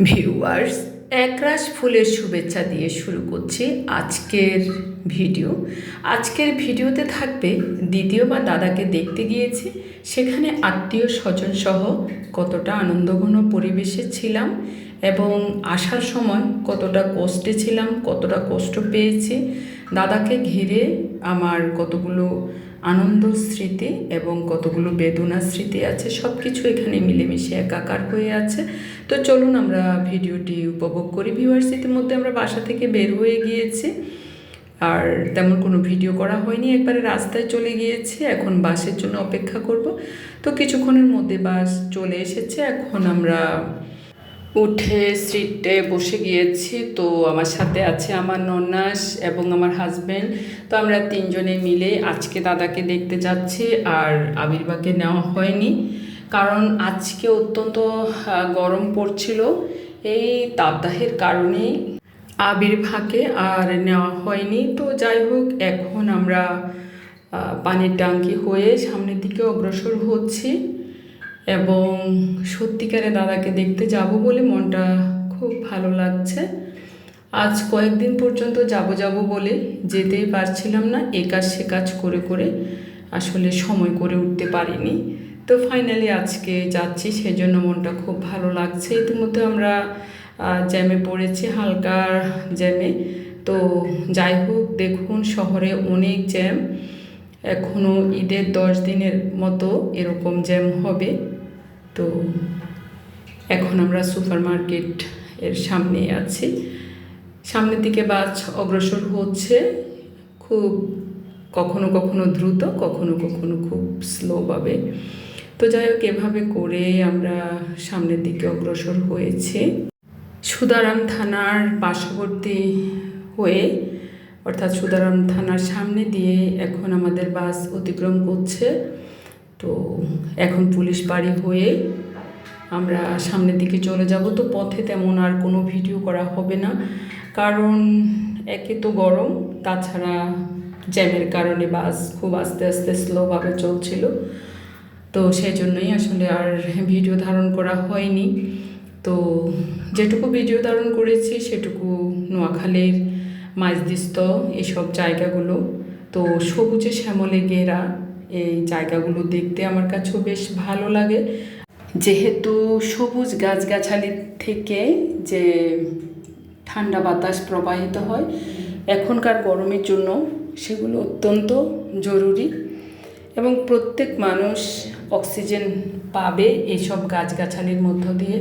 Viewers, একরাশ ফুলের শুভেচ্ছা দিয়ে শুরু করছি আজকের ভিডিও। আজকের ভিডিওতে থাকবে দ্বিতীয় বা দাদাকে দেখতে গিয়েছি। সেখানে আত্মীয় স্বজন সহ কতটা আনন্দঘন পরিবেশে ছিলাম এবং আসার সময় কতটা কষ্টে ছিলাম, কতটা কষ্ট পেয়েছি। দাদাকে ঘিরে আমার কতগুলো আনন্দ স্মৃতি এবং কতগুলো বেদনা স্মৃতি আছে সব কিছু এখানে মিলেমিশে একাকার হয়ে আছে। তো চলুন আমরা ভিডিওটি উপভোগ করি। ভিউয়ার্স, ইতিমধ্যে আমরা বাসা থেকে বের হয়ে গিয়েছি। আর তেমন কোনো ভিডিও করা হয়নি, একবারে রাস্তায় চলে গিয়েছি। এখন বাসের জন্য অপেক্ষা করব। তো কিছুক্ষণের মধ্যে বাস চলে এসেছে। এখন আমরা উঠে সিটে বসে গিয়েছি। তো আমার সাথে আছে আমার নন্নাস এবং আমার হাজব্যান্ড তো আমরা তিনজনে মিলে আজকে দাদাকে দেখতে যাচ্ছি আর আবির্ভাগে নেওয়া হয়নি। কারণ আজকে অত্যন্ত গরম পড়ছিল। এই তাপদাহের কারণেই আবির্ভাগে আর নেওয়া হয়নি। তো যাই হোক, এখন আমরা পানির ট্যাঙ্কি হয়ে সামনের দিকে অগ্রসর হচ্ছি। এবং সত্যিকারে দাদাকে দেখতে যাব বলে মনটা খুব ভালো লাগছে। আজ কয়েকদিন পর্যন্ত যাব যাব বলে যেতেই পারছিলাম না, এ কাজ সে কাজ করে করে আসলে সময় করে উঠতে পারিনি। তো ফাইনালি আজকে যাচ্ছি, সেজন্য মনটা খুব ভালো লাগছে। ইতিমধ্যে আমরা জ্যামে পড়েছি হালকা জ্যামে। তো যাই হোক, দেখুন শহরে অনেক জ্যাম। এখনও ঈদের দশ দিনের মতো এরকম জ্যাম হবে। তো এখন আমরা সুপার মার্কেট এর সামনে আছি। সামনের দিকে বাস অগ্রসর হচ্ছে খুব কখনো কখনো দ্রুত, কখনো কখনো খুব স্লোভাবে তো যাই হোক, এভাবে করে আমরা সামনের দিকে অগ্রসর হয়েছে। সুদারাম থানার পার্শ্ববর্তী হয়ে, অর্থাৎ সুদারাম থানার সামনে দিয়ে এখন আমাদের বাস অতিক্রম করছে। তো এখন পুলিশ বাড়ি হয়ে আমরা সামনের দিকে চলে যাব। তো পথে তেমন আর কোনো ভিডিও করা হবে না। কারণ একে তো গরম, তাছাড়া জ্যামের কারণে বাস খুব আস্তে আস্তে স্লোভাবে চলছিল। তো সেই জন্যই আসলে আর ভিডিও ধারণ করা হয়নি। তো যেটুকু ভিডিও ধারণ করেছি সেটুকু নোয়াখালীর মাঝদিস্ত এসব জায়গাগুলো। তো সবুজে শ্যামলে ঘেরা এই জায়গাগুলো দেখতে আমার কাছেও বেশ ভালো লাগে। যেহেতু সবুজ গাছগাছালি থেকে যে ঠান্ডা বাতাস প্রবাহিত হয়, এখনকার গরমের জন্য সেগুলো অত্যন্ত জরুরি এবং প্রত্যেক মানুষ অক্সিজেন পাবে এইসব গাছগাছালির মধ্য দিয়ে।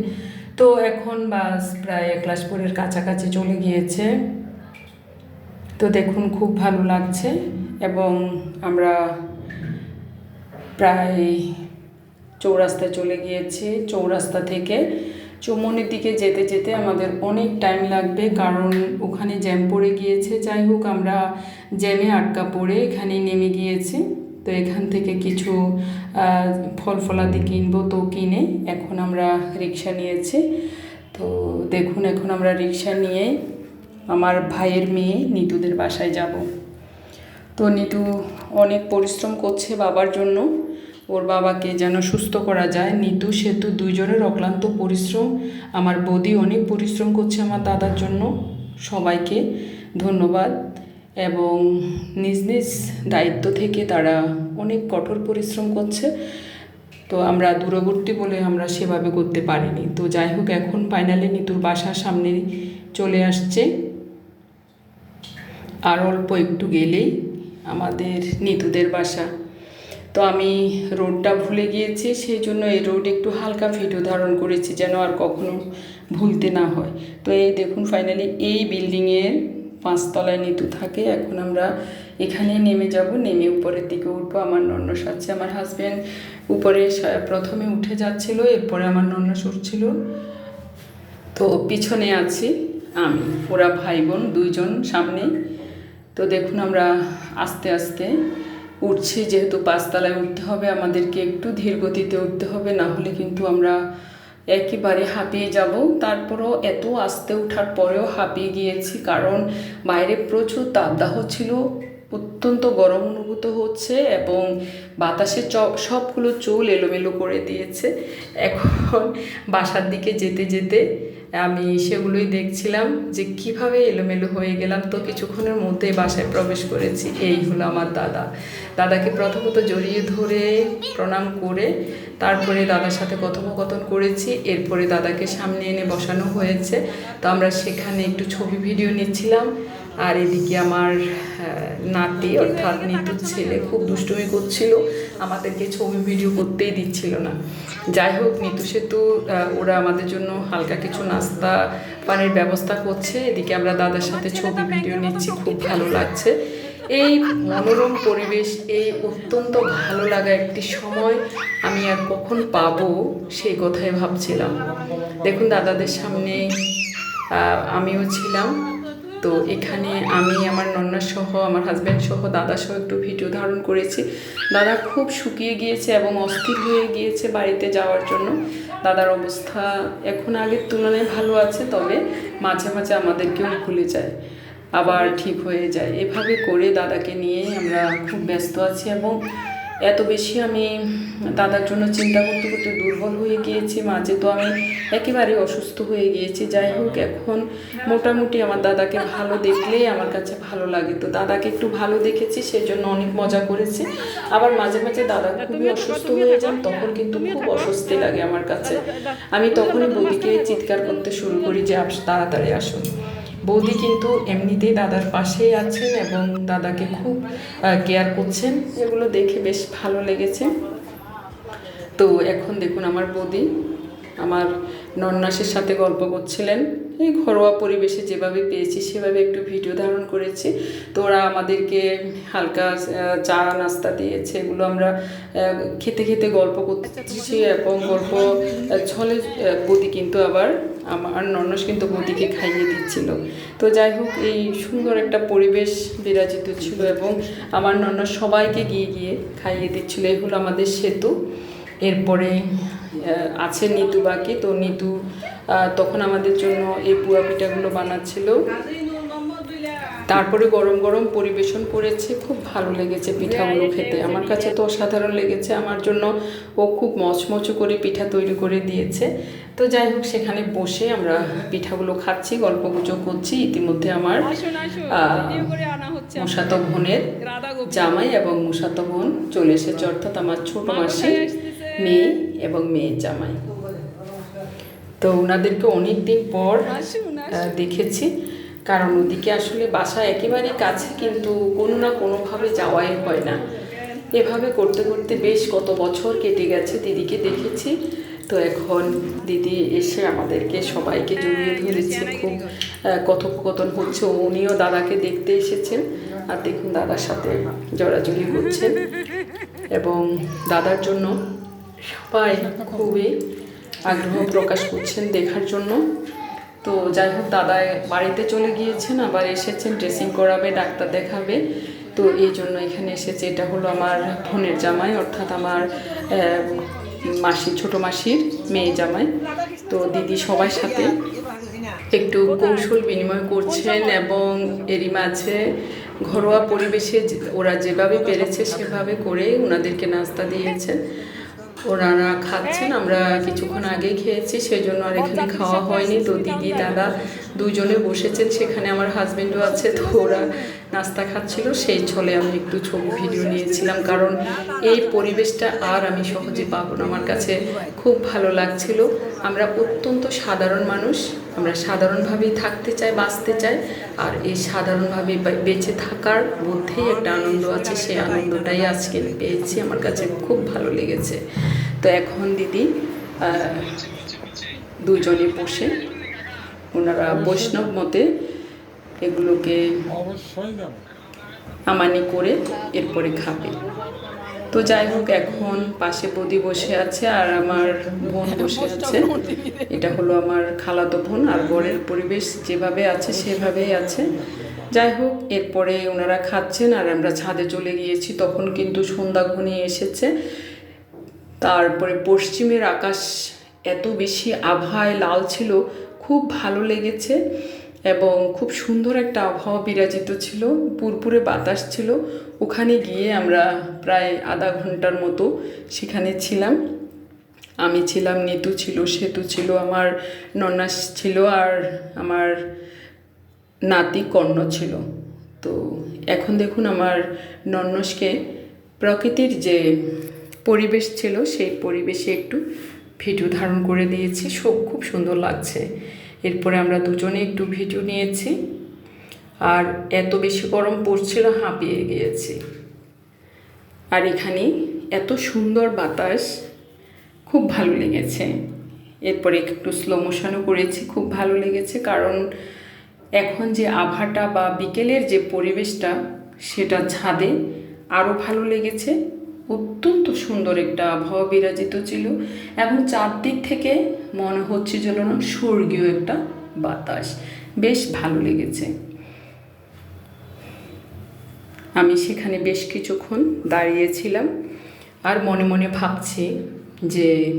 তো এখন বাস প্রায় এক একলাসপুরের কাছাকাছি চলে গিয়েছে। তো দেখুন, খুব ভালো লাগছে এবং আমরা প্রায় চৌরাস্তায় চলে গিয়েছি। চৌরাস্তা থেকে চৌমনির দিকে যেতে যেতে আমাদের অনেক টাইম লাগবে, কারণ ওখানে জ্যাম পড়ে গিয়েছে। যাই হোক, আমরা জ্যামে আটকা পড়ে এখানে নেমে গিয়েছি। তো এখান থেকে কিছু ফল ফলাদি কিনবো তো কিনে এখন আমরা রিক্সা নিয়েছি। তো দেখুন, এখন আমরা রিক্সা নিয়ে আমার ভাইয়ের মেয়ে নিতুদের বাসায় যাব। তো নিতু অনেক পরিশ্রম করছে বাবার জন্য। ওর বাবাকে যেন সুস্থ করা যায়। নিতু, সেতু দুইজনের অক্লান্ত পরিশ্রম। আমার বৌদি অনেক পরিশ্রম করছে আমার দাদার জন্য। সবাইকে ধন্যবাদ। এবং নিজ নিজ দায়িত্ব থেকে তারা অনেক কঠোর পরিশ্রম করছে। তো আমরা দূরবর্তী বলে আমরা সেভাবে করতে পারিনি। তো যাই হোক, এখন ফাইনালি নিতুর বাসার সামনে চলে আসছে। আর অল্প একটু গেলেই আমাদের নিতুদের বাসা। তো আমি রোডটা ভুলে গিয়েছি, সেই জন্য এই রোড একটু হালকা ভিডিও ধারণ করেছি যেন আর কখনো ভুলতে না হয়। তো এই দেখুন ফাইনালি এই বিল্ডিংয়ের পাঁচতলায় নিতু থাকে, এখন আমরা এখানে নেমে যাব। নেমে উপরের দিকে উঠবো, আমার নন্নস আছে আমার হাজব্যান্ড উপরে প্রথমে উঠে যাচ্ছিল, এরপরে আমার নন্নস উঠছিল। তো পিছনে আছি আমি ওরা ভাই বোন দুইজন সামনে। তো দেখুন, আমরা আস্তে আস্তে উঠছি, যেহেতু পাঁচতলায় উঠতে হবে, আমাদেরকে একটু ধীর গতিতে উঠতে হবে, না হলে কিন্তু আমরা একেবারে হাঁপিয়ে যাব। তারপরও এত আস্তে ওঠার পরেও হাঁপিয়ে গিয়েছি, কারণ বাইরে প্রচুর তাপদাহ ছিল, অত্যন্ত গরম অনুভূত হচ্ছে এবং বাতাসে চ, সবগুলো চুল এলোমেলো করে দিয়েছে। এখন বাসার দিকে যেতে যেতে আমি সেগুলোই দেখছিলাম যে কীভাবে এলোমেলো হয়ে গেলাম। তো কিছুক্ষণের মধ্যে বাসায় প্রবেশ করেছি। এই হলো আমার দাদা। দাদাকে প্রথমত জড়িয়ে ধরে প্রণাম করে, তারপরে দাদার সাথে কথোপকথন করেছি। এরপরে দাদাকে সামনে এনে বসানো হয়েছে। তো আমরা সেখানে একটু ছবি, ভিডিও নিচ্ছিলাম। আর এদিকে আমার নাতি অর্থাৎ নিতুর ছেলে খুব দুষ্টুমি করছিল, আমাদেরকে ছবি ভিডিও করতেই দিচ্ছিল না। যাই হোক, নিতু সেতু ওরা আমাদের জন্য হালকা কিছু নাস্তা, পানির ব্যবস্থা করছে। এদিকে আমরা দাদার সাথে ছবি ভিডিও নিচ্ছি, খুব ভালো লাগছে। এই মনোরম পরিবেশ, এই অত্যন্ত ভালো লাগা একটি সময় আমি আর কখন পাবো সেই কথাই ভাবছিলাম। দেখুন, দাদাদের সামনে আমিও ছিলাম। তো এখানে আমি, আমার নন্না সহ আমার হাজব্যান্ড সহ দাদা সহ একটু ভিডিও ধারণ করেছি। দাদা খুব শুকিয়ে গিয়েছে এবং অস্থির হয়ে গিয়েছে বাড়িতে যাওয়ার জন্য। দাদার অবস্থা এখন আগের তুলনায় ভালো আছে, তবে মাঝে মাঝে আমাদেরকেও ভুলে যায়, আবার ঠিক হয়ে যায়। এভাবে করে দাদাকে নিয়ে আমরা খুব ব্যস্ত আছি এবং এত বেশি আমি দাদার জন্য চিন্তা করতে করতে দুর্বল হয়ে গিয়েছি। মাঝে তো আমি একেবারে অসুস্থ হয়ে গিয়েছি। যাই হোক এখন মোটামুটি আমার দাদাকে ভালো দেখলেই আমার কাছে ভালো লাগে। তো দাদাকে একটু ভালো দেখেছি সেই জন্য অনেক মজা করেছি। আবার মাঝে মাঝে দাদা খুবই অসুস্থ হয়ে যান তখন কিন্তু খুব অস্বস্তি লাগে আমার কাছে। আমি তখনই বৌদিকে চিৎকার করতে শুরু করি যে আপ তাড়াতাড়ি আসুন বৌদি কিন্তু এমনিতেই দাদার পাশেই আছেন এবং দাদাকে খুব কেয়ার করছেন। এগুলো দেখে বেশ ভালো লেগেছে। তো এখন দেখুন আমার বৌদি, আমার নন্নাসের সাথে গল্প করছিলেন। এই ঘরোয়া পরিবেশে যেভাবে পেয়েছি, সেভাবে একটু ভিডিও ধারণ করেছি। তো ওরা আমাদেরকে হালকা চা, নাস্তা দিয়েছে, এগুলো আমরা খেতে খেতে গল্প করতেছি এবং গল্প ছলে বৌদি কিন্তু আবার আমার নন্নস কিন্তু বৌদিকে খাইয়ে দিচ্ছিল। তো যাই হোক, এই সুন্দর একটা পরিবেশ বিরাজিত ছিল এবং আমার নন্নস সবাইকে গিয়ে গিয়ে খাইয়ে দিচ্ছিল। এই হলো আমাদের সেতু। এরপরে আছে নিতু বাকি। তো নিতু তখন আমাদের জন্য এই পুয়া পিঠাগুলো বানাচ্ছিল। তারপরে গরম গরম পরিবেশন করেছে। খুব ভালো লেগেছে পিঠাগুলো খেতে। আমার কাছে তো অসাধারণ লেগেছে। আমার জন্য ও খুব মচমচো করে পিঠা তৈরি করে দিয়েছে। তো যাই হোক সেখানে বসে আমরা পিঠাগুলো খাচ্ছি গল্প গুজব করছি। ইতিমধ্যে আমার মুসাত বোনের জামাই এবং মুসাত বোন চলে এসেছে। অর্থাৎ আমার ছোট মাসির মেয়ে এবং মেয়ের জামাই। তো ওনাদেরকে অনেক দিন পর দেখেছি। কারণ ওদিকে আসলে বাসা একেবারে কাছে কিন্তু কোনো না কোনোভাবে যাওয়াই হয় না। এভাবে করতে করতে বেশ কত বছর কেটে গেছে দিদিকে দেখেছি। তো এখন দিদি এসে আমাদেরকে সবাইকে জড়িয়ে ধরেছে। খুব কথোপকথন হচ্ছে। উনিও দাদাকে দেখতে এসেছেন। আর দেখুন দাদার সাথে জড়াজড়ি করছেন এবং দাদার জন্য সবাই খুবই আগ্রহ প্রকাশ করছেন দেখার জন্য। তো যাই হোক, দাদা বাড়িতে চলে গিয়েছেন, আবার এসেছেন ড্রেসিং করাবে, ডাক্তার দেখাবে। তো এই জন্য এখানে এসেছে, এটা হলো আমার বোনের জামাই, অর্থাৎ আমার মাসি, ছোট মাসির মেয়ে জামাই। তো দিদি সবার সাথে একটু কৌশল বিনিময় করছেন এবং এরই মাঝে ঘরোয়া পরিবেশে ওরা যেভাবে পেরেছে সেভাবে করে ওনাদেরকে নাস্তা দিয়েছেন। ওনারা খাচ্ছেন। আমরা কিছুক্ষণ আগে খেয়েছি, সেজন্য আর এখানে খাওয়া হয়নি। তো দিদি, দাদা দুজনে বসেছেন, সেখানে আমার হাজবেন্ডও আছে, তো ওরা নাস্তা খাচ্ছিল, সেই ছলে আমি একটু ছবি ভিডিও নিয়েছিলাম কারণ এই পরিবেশটা আর আমি সহজে পাবো না। আমার কাছে খুব ভালো লাগছিল। আমরা অত্যন্ত সাধারণ মানুষ, আমরা সাধারণভাবেই থাকতে চাই, বাঁচতে চাই। আর এই সাধারণভাবে বেঁচে থাকার মধ্যেই একটা আনন্দ আছে, সেই আনন্দটাই আজকে পেয়েছি। আমার কাছে খুব ভালো লেগেছে। তো এখন দিদি দুজনে বসে, ওনারা বৈষ্ণব মতে এগুলোকে আমানি করে এরপরে খাবে। তো যাই হোক এখন পাশে বদি বসে আছে আর আমার বোন বসে আছে। এটা হলো আমার খালাতো বোন আর বরের পরিবেশ যেভাবে আছে সেভাবেই আছে। যাই হোক এরপরে ওনারা খাচ্ছেন আর আমরা ছাদে চলে গিয়েছি। তখন কিন্তু সন্ধ্যা ঘনিয়ে এসেছে। তারপরে পশ্চিমের আকাশ এত বেশি আবহাওয়ায় লাল ছিল খুব ভালো লেগেছে। এবং খুব সুন্দর একটা আবহাওয়া বিরাজিত ছিল, পুরপুরে বাতাস ছিল। ওখানে গিয়ে আমরা প্রায় আধা ঘণ্টার মতো সেখানে ছিলাম। আমি ছিলাম, নিতু ছিল, সেতু ছিল, আমার নন্নাস ছিল আর আমার নাতি কর্ণ ছিল। তো এখন দেখুন আমার নন্নসকে প্রকৃতির যে পরিবেশ ছিল, সেই পরিবেশে একটু ভিডিও ধারণ করে দিয়েছি। সব খুব সুন্দর লাগছে। এরপরে আমরা দুজনে একটু ভিডিও নিয়েছি। আর এত বেশি গরম পড়ছিল হাঁপিয়ে গিয়েছি। আর এখানে এত সুন্দর বাতাস, খুব ভালো লেগেছে। এরপরে একটু স্লো মোশনও করেছি, খুব ভালো লেগেছে। কারণ এখন যে আভাটা বা বিকেলের যে পরিবেশটা, সেটা ছাদে আরও ভালো লেগেছে। অত্যন্ত সুন্দর একটা আবহাওয়া বিরাজিত ছিল এবং চারদিক থেকে মনে হচ্ছে যেন স্বর্গীয় একটা বাতাস। বেশ ভালো লেগেছে। আমি সেখানে বেশ কিছুক্ষণ দাঁড়িয়েছিলাম আর মনে মনে ভাবছি যে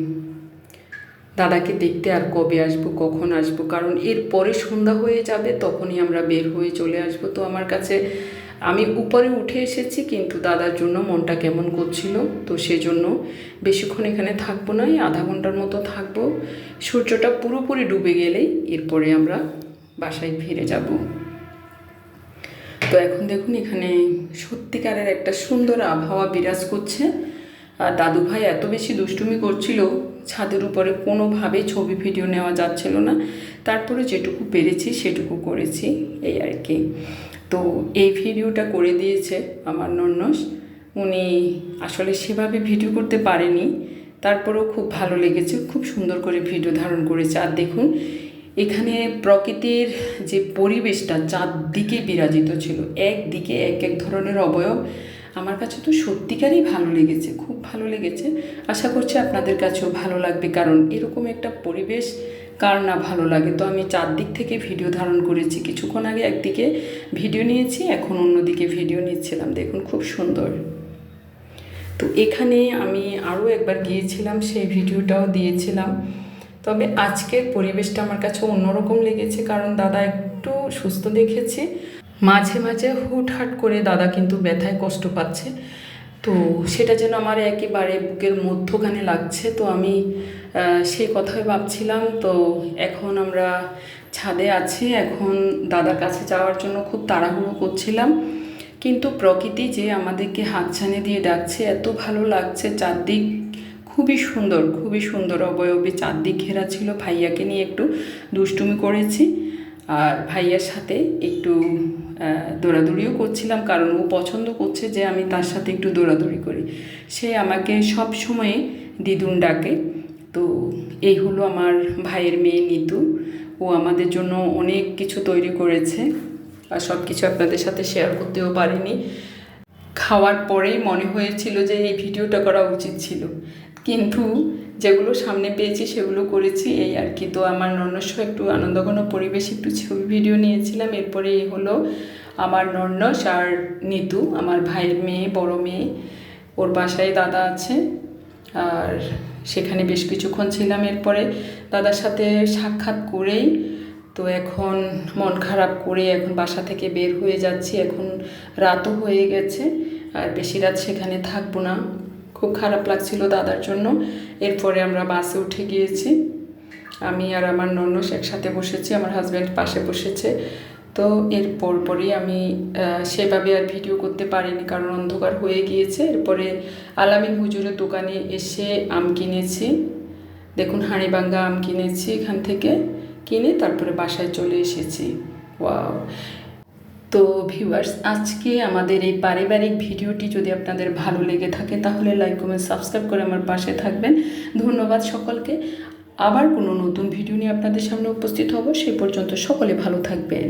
দাদাকে দেখতে আর কবে আসব, কখন আসব, কারণ এরপরে সন্ধ্যা হয়ে যাবে তখনই আমরা বের হয়ে চলে আসব। তো আমার কাছে আমি উপরে উঠে এসেছি, কিন্তু দাদার জন্য মনটা কেমন করছিল, তো সেজন্য বেশিক্ষণ এখানে থাকব না আধা ঘণ্টার মতো থাকব। সূর্যটা পুরোপুরি ডুবে গেলেই এরপরে আমরা বাসায় ফিরে যাব। তো এখন দেখুন এখানে সত্যিকারের একটা সুন্দর আবহাওয়া বিরাজ করছে। আর দাদু ভাই এত বেশি দুষ্টুমি করছিল, ছাদের উপরে কোনোভাবে ছবি, ভিডিও নেওয়া যাচ্ছিল না। তারপরে যেটুকু পেরেছি সেটুকু করেছি, এই আর কি। তো এই ভিডিওটা করে দিয়েছে আমার নন্নস। উনি আসলে সেভাবে ভিডিও করতে পারেনি। তারপরেও খুব ভালো লেগেছে, খুব সুন্দর করে ভিডিও ধারণ করেছে। আর দেখুন, এখানে প্রকৃতির যে পরিবেশটা চারদিকে বিরাজিত ছিল, একদিকে এক এক ধরনের অবয়ব। আমার কাছে তো সত্যিকারই ভালো লেগেছে, খুব ভালো লেগেছে। আশা করছি আপনাদের কাছেও ভালো লাগবে, কারণ এরকম একটা পরিবেশ কার না ভালো লাগে। তো আমি চারদিক থেকে ভিডিও ধারণ করেছি। কিছুক্ষণ আগে একদিকে ভিডিও নিয়েছি, এখন অন্যদিকে ভিডিও নিচ্ছিলাম। দেখুন, খুব সুন্দর। তো এখানে আমি আরও একবার গিয়েছিলাম, সেই ভিডিওটাও দিয়েছিলাম। তবে আজকের পরিবেশটা আমার কাছে অন্যরকম লেগেছে, কারণ দাদা একটু সুস্থ দেখেছি। মাঝে মাঝে হুটহাট করে দাদা কিন্তু ব্যথায় কষ্ট পাচ্ছে। তো সেটা যেন আমার একেবারে বুকের মধ্যখানে লাগছে। তো আমি সেই কথাই ভাবছিলাম। তো এখন আমরা ছাদে আছি। এখন দাদার কাছে যাওয়ার জন্য খুব তাড়াহুড়ো করছিলাম। কিন্তু প্রকৃতি যে আমাদেরকে হাতছানি দিয়ে ডাকছে, এত ভালো লাগছে। চারদিক খুবই সুন্দর খুবই সুন্দর অবয়বে চারদিক ঘেরা ছিল। ভাইয়াকে নিয়ে একটু দুষ্টুমি করেছি। আর ভাইয়ার সাথে একটু দৌড়াদৌড়িও করছিলাম। কারণ ও পছন্দ করছে যে আমি তার সাথে একটু দৌড়াদৌড়ি করি। সে আমাকে সব সময় দিদুন ডাকে। তো এই হলো আমার ভাইয়ের মেয়ে নিতু। ও আমাদের জন্য অনেক কিছু তৈরি করেছে আর সব কিছু আপনাদের সাথে শেয়ার করতেও পারিনি। খাওয়ার পরেই মনে হয়েছিল যে এই ভিডিওটা করা উচিত ছিল। কিন্তু যেগুলো সামনে পেয়েছি সেগুলো করেছি, এই আর কি। তো আমার নন্নস্য একটু আনন্দঘন পরিবেশ একটু ছবি ভিডিও নিয়েছিলাম। এরপরে এই হলো আমার নন্নস আর নিতু, আমার ভাইয়ের মেয়ে, বড় মেয়ে। ওর বাসায় দাদা আছে। আর সেখানে বেশ কিছুক্ষণ ছিলাম এরপরে। দাদার সাথে সাক্ষাৎ করেই তো এখন মন খারাপ করে এখন বাসা থেকে বের হয়ে যাচ্ছি। এখন রাতও হয়ে গেছে আর বেশি রাত সেখানে থাকব না। খুব খারাপ লাগছিল দাদার জন্য। এরপরে আমরা বাসে উঠে গিয়েছি। আমি আর আমার নন্নস একসাথে বসেছি, আমার হাজব্যান্ড পাশে বসেছে। তো এর পরপরই আমি সেভাবে আর ভিডিও করতে পারিনি, কারণ অন্ধকার হয়ে গিয়েছে। এরপরে আলামিন হুজুরের দোকানে এসে আম কিনেছি। দেখুন হাঁড়িবাঙ্গা আম কিনেছি এখান থেকে, কিনে তারপরে বাসায় চলে এসেছি। ওয়াও! তো ভিউয়ার্স, আজকে আমাদের এই পারিবারিক ভিডিওটি যদি আপনাদের ভালো লেগে থাকে, তাহলে লাইক, কমেন্ট, সাবস্ক্রাইব করে আমার পাশে থাকবেন। ধন্যবাদ সকলকে। আবার কোনো নতুন ভিডিও নিয়ে আপনাদের সামনে উপস্থিত হব সেই পর্যন্ত সকলে ভালো থাকবেন।